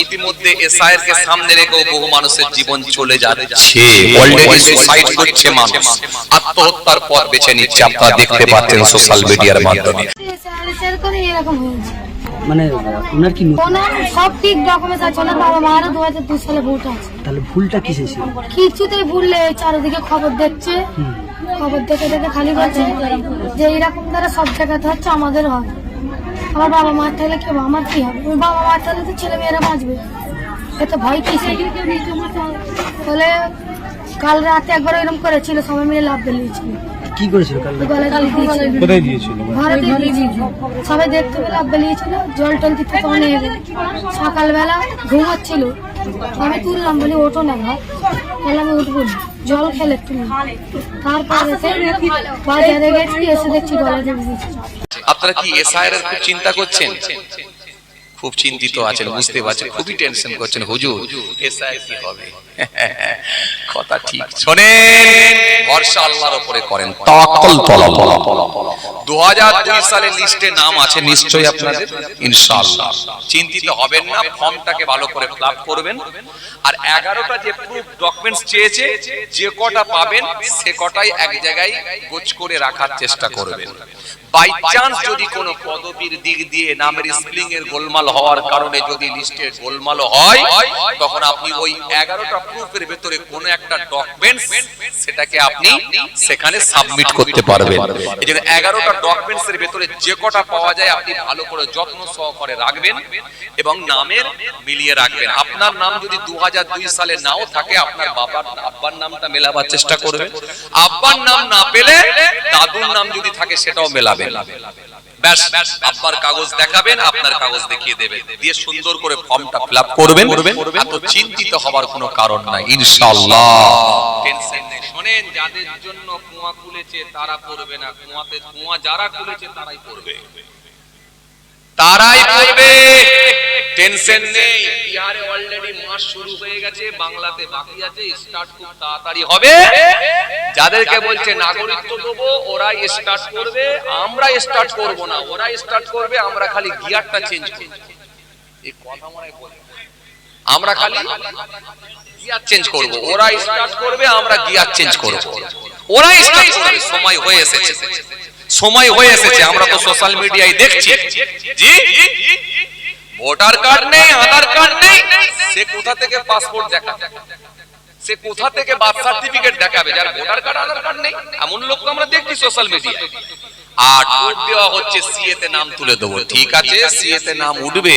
ইতিমধ্যে এসআইআর কে সামনে রেখেও বহু মানুষের জীবন চলে যাচ্ছে। অলরেডি সুসাইড করছে মানুষ। আত্মহত্যার পথ বেছে নিচ্ছে। আপনারা দেখতে পাচ্ছেন সোশ্যাল মিডিয়ার মাধ্যমে। শেয়ার করে এরকম হয়েছে মানে ওনার কি ওনার সব ঠিক ডকুমেন্টস আছে। ওনার বাবা মারও দু হাজার দুই সালে ভোট আছে। তাহলে ভুলটা কিসে ছিল? কিছুতেই ভুললে চারিদিকে খবর দেখছে। খবর দেখে দেখে খালি বলছে যে এইরকম দ্বারা সব জায়গাতে হচ্ছে আমাদের হবে। আমার বাবা মার থাকলে কি হবে? আমার কি হবে? ওর বাবা মার থাকলে তো ছেলে মেয়েরা বাঁচবে। এত ভয় কিসে বলে কাল রাতে একবার এরকম করেছিল সবাই মিলে লাভ বেরিয়েছিল কি করেছিল কাল দিয়েছিল। কোথায় দিয়েছিল? দিয়েছিল। সবাই দেখতে পেলে লাভ বেরিয়েছিল জল টল দিতে অনেক সকালবেলা ঘুমাচ্ছিল আমি তুললাম বলি ওঠো না ঘর বলে আমি উঠবো না। জল খেলে তুলি তারপরে এসে বাজারে গেছি এসে দেখছি গলা আপনারা কি এসআইআর এর খুব চিন্তা করছেন? খুব চিন্তিত আছেন, বুঝতে পারছেন, খুবই টেনশন করছেন। হুজুর, এসআইআর কি হবে? কথা ঠিক শোনেন, ভরসা আল্লাহর উপরে করেন। তাওয়াক্কুল হাজার দুই সালের লিস্টে নাম আছে, নিশ্চয়ই আপনাদের? ইনশাআল্লাহ। চিন্তিত হবেন না, ফর্মটাকে ভালো করে ফিল করবেন। আর এগারোটা যে প্রুফ ডকুমেন্টস চেয়েছে, যে কটা পাবেন, সে কটাই এক জায়গায় গোছ করে রাখার চেষ্টা করবেন। বাই চান্স যদি কোনো পদবীর দিক দিয়ে নামের স্প্লিং এর গোলমাল হওয়ার কারণে যদি লিস্টে গোলমাল হয়, তখন আপনি ওই এগারোটা প্রুফের ভেতরে কোনো একটা ডকুমেন্টস সেটাকে আপনি সেখানে সাবমিট করতে পারবেন। এই জন্য এগারোটা ডকুমেন্টস এর ভেতরে যে কটা পাওয়া যায় আপনি ভালো করে যত্ন সহকারে রাখবেন এবং নামের মিলিয়ে রাখবেন। আপনার নাম যদি দু হাজার দুই সালে নাও থাকে, আপনার বাবার, আব্বার নামটা মেলাবার চেষ্টা করবেন। আব্বার নাম না পেলে দাদুর নাম যদি থাকে, সেটাও মেলাবেন। চিন্তিত হওয়ার কোনো কারণ নাই, ইনশাআল্লাহ। টেনশন যাদের জন্য কুয়া খুলেছে, তারা করবে না। কুয়াতে কুয়া যারা খুলেছে, তারাই করবে। তারাই করবে। টেনশন নেই। বিহারে অলরেডি মাস শুরু হয়ে গেছে বাংলাতে বাকি আছে স্টার্ট খুব তাড়াতাড়ি হবে। যাদেরকে বলছে নাগরিকত্ব দেবো ওরাই স্টার্ট করবে আমরা স্টার্ট করব না ওরা স্টার্ট করবে আমরা খালি গিয়ারটা চেঞ্জ করব। এই কথা মনে বলে। আমরা খালি গিয়ার চেঞ্জ করব ওরা স্টার্ট করবে আমরা গিয়ার চেঞ্জ করব। ওরা স্টার্ট করবে সময় হয়ে এসেছে। সময় হয়ে এসেছে আমরা তো সোশ্যাল মিডিয়ায় দেখছি। জি? ভোটার কার্ড নেই, আধার কার্ড নেই। সে কোথা থেকে পাসপোর্ট দেখাবে? সে কোথা থেকে বার্থ সার্টিফিকেট দেখাবে? যার ভোটার কার্ড, আধার কার্ড নেই। এমন লোক তো আমরা দেখছি সোশ্যাল মিডিয়ায় আর ভোট দেওয়া হচ্ছে সিএ তে নাম তুলে দেবো। ঠিক আছে সিএ তে নাম উঠবে।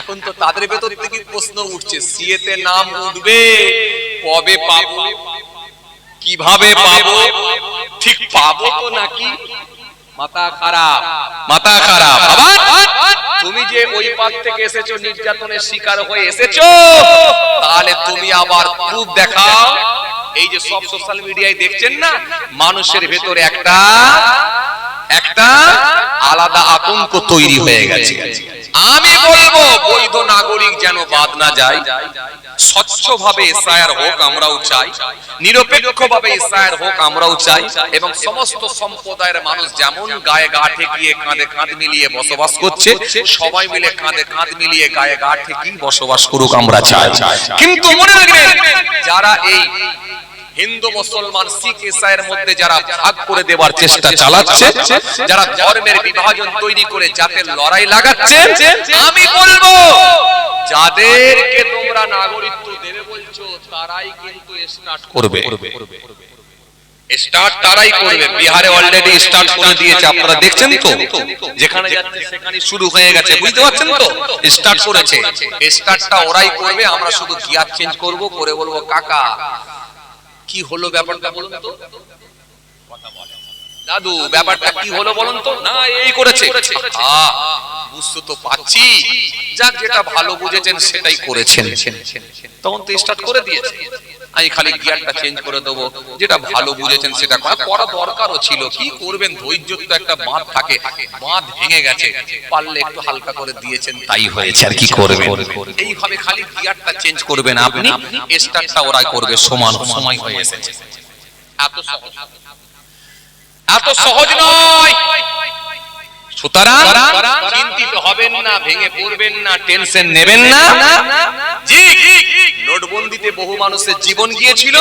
এখন তো তাদের ভেতর থেকে প্রশ্ন উঠছে সিএ তে নাম উঠবে, কবে পাবো? কীভাবে পাবো? ঠিক পাবো তো নাকি? মাথা খারাপ মাথা খারাপ। বাবা তুমি যে ওই পাশ থেকে এসেছ নির্যাতনের শিকার হয়ে এসেছ তাহলে তুমি আবার প্রুফ দেখাও। এই যে সব সোশ্যাল মিডিয়ায় দেখছেন না মানুষের ভেতরে একটা একটা আলাদা আতঙ্ক তৈরি হয়ে গেছে। আমি বলব, বৈধ নাগরিক যেন বাদ না যায়। স্বচ্ছভাবে হোক আমরাও চাই। নিরপেক্ষভাবে হোক আমরাও চাই। এবং সমস্ত সম্প্রদায়ের মানুষ যেমন গায়ে গা ঠেকিয়ে কাঁধে কাঁধ মিলিয়ে বসবাস করছে, সবাই মিলে কাঁধে কাঁধ মিলিয়ে গায়ে গা ঠেকিয়ে বসবাস করুক আমরা চাই। কিন্তু মনে রাখবেন, যারা এই হিন্দু, মুসলমান, শিখ, ইসাইয়ের মধ্যে যারা ভাগ করে দেওয়ার চেষ্টা চালাচ্ছে, যারা ধর্মের বিভাজন তৈরি করে জাতের লড়াই লাগাচ্ছে, আমি বলব, যাদেরকে তোমরা নাগরিকত্ব দেবে বলছো, তারাই কিন্তু স্টার্ট করবে। স্টার্ট তারাই করবে। বিহারে অলরেডি স্টার্ট করে দিয়েছে, আপনারা দেখছেন তো? যেখানে যাচ্ছে সেখানে শুরু হয়ে গেছে, বুঝতে পারছেন তো? স্টার্ট করেছে। স্টার্টটা ওরাই করবে, আমরা শুধু গিয়ার চেঞ্জ করব, করে বলব, কাকা কি হলো ব্যাপারটা বলুন তো? দাদু, ব্যাপারটা কি হলো বলুন তো? না, এই করেছে। বুঝতে তো পাচ্ছি যাক, যেটা ভালো বুঝেছেন, সেটাই করেছেন। তখন তো স্টার্ট করে দিয়েছে। আমি খালি গিয়ারটা চেঞ্জ করে দেবো। যেটা ভালো বুঝেছেন সেটা করা। করা দরকারও ছিল। কি করবেন? ধৈর্য তো একটা বাঁধ থাকে। বাঁধ ভেঙে গেছে। পারলে একটু হালকা করে দিয়েছেন তাই হয়েছে। আর কি করবেন? এইভাবে খালি গিয়ারটা চেঞ্জ করবেন আপনি। স্টার্টটা ওরা করবে সমান সময় হয়ে এসেছে। এত সহজ। এত সহজ নয়। সুতরাং চিন্তিত হবেন না ভেঙে পড়বেন না টেনশন নেবেন না। জি। নোটবন্দিতে বহু মানুষের জীবন গিয়েছিল।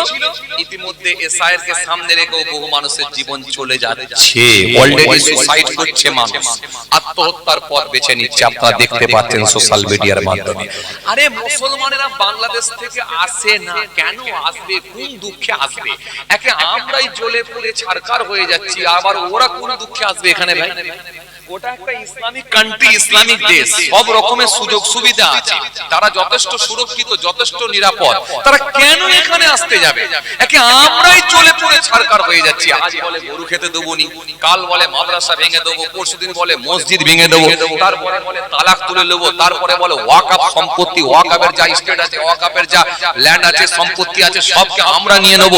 ইতিমধ্যে এসআইআর সামনে রেখেও বহু মানুষের জীবন চলে যাচ্ছে। অলরেডি সুসাইড করছে মানুষ। আত্মহত্যার পথ বেছে নিচ্ছে। আপনারা দেখতে পাচ্ছেন সোশ্যাল মিডিয়ার মাধ্যমে। আরে, মুসলমানেরা বাংলাদেশ থেকে আসে না। কেন আসবে? কোন দুঃখে আসবে? একে আমরাই জ্বলে পড়ে ছারকার হয়ে যাচ্ছি। আবার ওরা কোন দুঃখে আসবে এখানে ভাই? ওটা একটা ইসলামিক কান্ট্রি ইসলামিক দেশ। সব রকমের সুযোগ সুবিধা আছে। তারা যথেষ্ট সুরক্ষিত যথেষ্ট নিরাপদ। তারা কেন এখানে আসতে যাবে? একে আমরাই চলে পড়ে ছাড়কার হয়ে যাচ্ছি। আজ বলে গরু খেতে দেবো নি কাল বলে মাদ্রাসা ভেঙে দেবো পরশুদিন বলে মসজিদ ভেঙে দেবো তারপরে বলে তালাক তুলে নেব তারপরে বলে ওয়াকাপ সম্পত্তি ওয়াকাপের যা স্টেট আছে ওয়াকাপের যা ল্যান্ড আছে সম্পত্তি আছে সবকে আমরা নিয়ে নেব।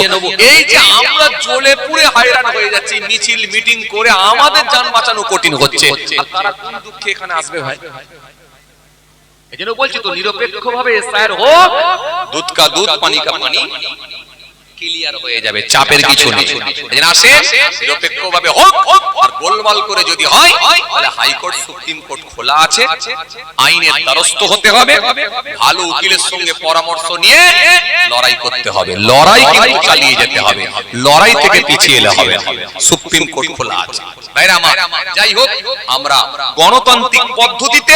এই যে আমরা জ্বলে পুড়ে হায়রান হয়ে যাচ্ছি মিছিল মিটিং করে আমাদের যান বাঁচানো কঠিন হচ্ছে। আর তারা কোন দুঃখে এখানে আসবে ভাই? এই জন্য বলছি তো নিরপেক্ষ ভাবে হোক দুধ কা দুধ পানি কা পানি। ক্লিয়ার হয়ে যাবে চাপের কিছু নেই। আসে নিরপেক্ষ ভাবে হোক আর গোলমাল করে যদি হয় তাহলে হাইকোর্ট সুপ্রিম কোর্ট খোলা আছে আইনের দ্বারস্থ হতে হবে ভালো উকিলের সঙ্গে পরামর্শ নিয়ে লড়াই করতে হবে। লড়াই কিন্তু চালিয়ে যেতে হবে। লড়াই থেকে পিছিয়ে এলে হবে। সুপ্রিম কোর্ট খোলা আছে। ভাইরা আমার যাই হোক আমরা গণতান্ত্রিক পদ্ধতিতে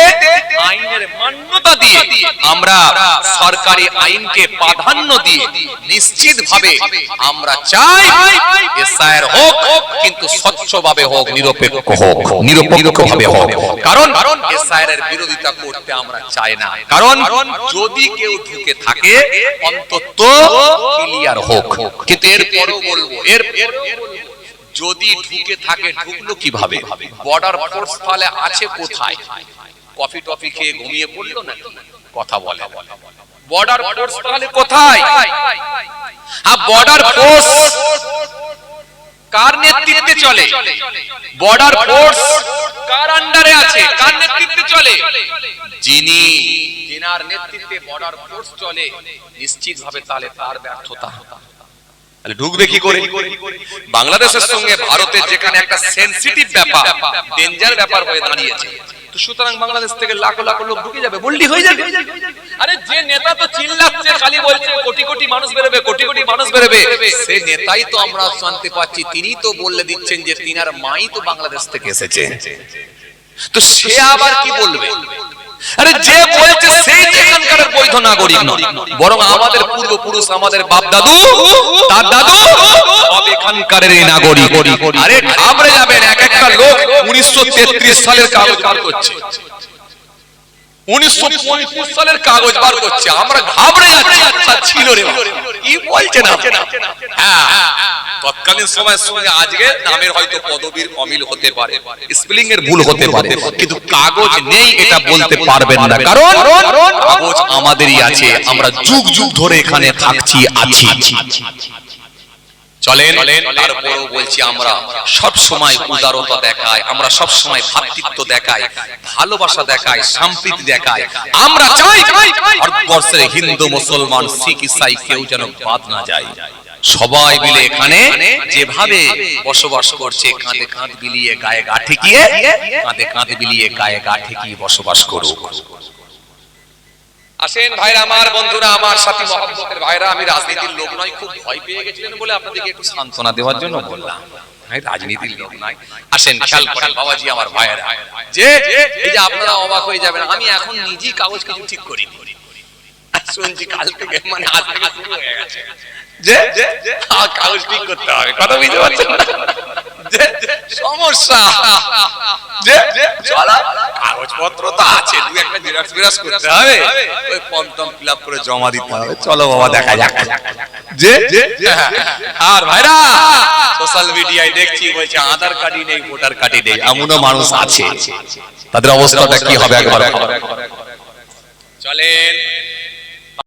আইনের মান্যতা দিয়ে আমরা সরকারি আইনকে প্রাধান্য দিয়ে নিশ্চিতভাবে আমরা চাই এসআইআর হোক, কিন্তু স্বচ্ছভাবে হোক, নিরপেক্ষ হোক, নিরপেক্ষভাবে হোক। কারণ বিরোধিতা করতে আমরা চাই না। কারণ যদি কেউ ঢুকে থাকে, অন্তত ক্লিয়ার হোক। কিন্তু এরপরও বলব এর যদি ঢুকে থাকে, ঢুকলো কীভাবে? বর্ডার ফোর্স আছে কোথায়? কফি টফি খেয়ে ঘুমিয়ে পড়ল না কথা বলে বর্ডার ফোর্স কোথায়? আর বর্ডার ফোর্স কার নেতৃত্বে চলে? বর্ডার ফোর্স কার আন্ডারে আছে? কার নেতৃত্বে চলে? যিনি যিনার নেতৃত্বে বর্ডার ফোর্স চলে, নিশ্চিতভাবে তাহলে তার ব্যর্থতা। তাহলে ঢুকবে কি করে? বাংলাদেশের সঙ্গে ভারতের যেখানে একটা সেনসিটিভ ব্যাপার ডেঞ্জার ব্যাপার হয়ে দাঁড়িয়েছে। সুতরাং বাংলাদেশ থেকে লাখ লাখ লোক ঢুকে যাবে বললি হয়ে যাবে। আরে যে নেতা তো চিল্লাচ্ছে, খালি বলছে, কোটি কোটি মানুষ বেরোবে, কোটি কোটি মানুষ বেরোবে। নেতাই তো আমরা পাচ্ছি তিনি তো দিচ্ছেন যে তিনার মাই তো বাংলাদেশ থেকে এসেছে। তো সে আবার কি বলবে? আরে যে বলছে সেই যেখানকার বৈধ নাগরিক নয়, বরং আমাদের পূর্বপুরুষ, আমাদের বাপ দাদু দাদু এখানকার নাগরিক। আরে ঘাবড়ে যাবেন, এক একটা লোক উনিশশো সালের কাগজ বার করছে। উনিশশো সালের কাগজ বার করছে। আমরা ঘাবড়ে যাচ্ছি আচ্ছা ছিল রে। কি বলছে না? হ্যাঁ তৎকালীন সময়ের সঙ্গে আজকে নামের হয়তো পদবীর অমিল হতে পারে স্পেলিং এর ভুল হতে পারে, কিন্তু কাগজ নেই, এটা বলতে পারবেন না। কারণ কাগজ আমাদেরই আছে, আমরা যুগ যুগ ধরে এখানে থাকছি, আছি। চলেন, তারপরেও বলছি আমরা, সব সময় উদারতা দেখাই, আমরা সব সময় ভ্রাতৃত্ব দেখাই, ভালোবাসা দেখাই, সম্প্রীতি দেখাই। আমরা চাই ভারতবর্ষের হিন্দু, মুসলমান, শিখ, ইসাই কেউ যেন বাদ না যায়। সবাই মিলে এখানে যেভাবে বসবাস করছে, কাঁধে কাঁধ বিলিয়ে গায়ে গা ঠেকিয়ে, কাঁধে কাঁধ বিলিয়ে গায়ে গা ঠেকিয়ে বসবাস করুক। আসেন ভাইরা আমার বন্ধুরা আমার সাথী মহব্বতের ভাইরা আমি রাজনীতির লোক নয় খুব ভয় পেয়ে গেছিলেন বলে আপনাদেরকে একটু সান্ত্বনা দেওয়ার জন্য বললাম। রাজনীতির লোক নাই। আসেন খেয়াল করেন বাবাজি আমার ভাইয়েরা। যে এই যে আপনারা অবাক হয়ে যাবেন আমি এখন নিজেই কাগজ কিছু ঠিক করি। শুনছি কাল থেকে মানে আজ থেকে শুরু হয়ে গেছে। যে কাগজ ঠিক করতে হবে কথা বুঝতে পারছেন না? সমস্যা। যে চলো। কাগজপত্র তো আছে, দু একটা জেরক্স ফেরক্স করতে হবে। ওই ফর্ম আপ করে জমা দিতে হবে। চলো বাবা, দেখা যাক। যে আর ভাইরা সোশ্যাল মিডিয়ায় দেখছি, বলছে, আধার কার্ডই নেই, ভোটার কার্ডই নেই। এমনও মানুষ আছে। তাদের অবস্থাটা কি হবে একবার চলেন।